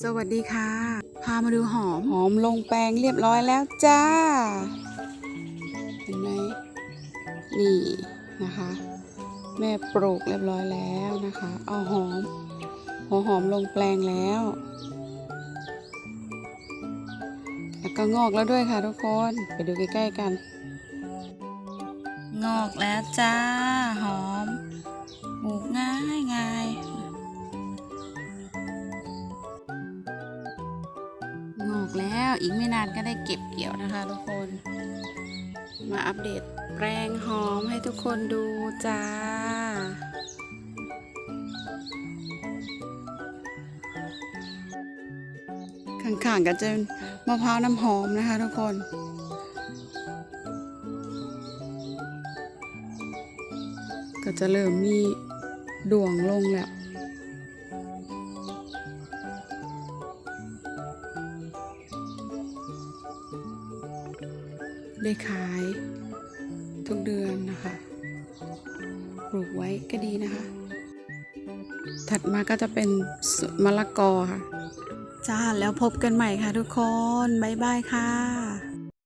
สวัสดีค่ะ พามาดูหอม หอมลงแปลงเรียบร้อยแล้วจ้า เห็นไหม นี่นะคะ แม่ปลูกเรียบร้อยแล้วนะคะ เอาหอม หัวหอมลงแปลงแล้ว แล้วก็งอกแล้วด้วยค่ะทุกคน ไปดูใกล้ๆกัน งอกแล้วจ้า หอมปลูกง่าย แล้วอีกไม่นานก็ได้เก็บเกี่ยวนะคะทุกคน มาอัปเดตแปลงหอมให้ทุกคนดูจ้าข้างๆก็จะมะพร้าวน้ำหอมนะคะทุกคนก็จะเริ่มมีดวงลงแล้ว ได้ขายทุกเดือนนะคะปลูกไว้ก็ดีนะคะ ถัดมาก็จะเป็นมะละกอค่ะ จ้าแล้วพบกันใหม่ค่ะทุกคน บ๊ายบายค่ะ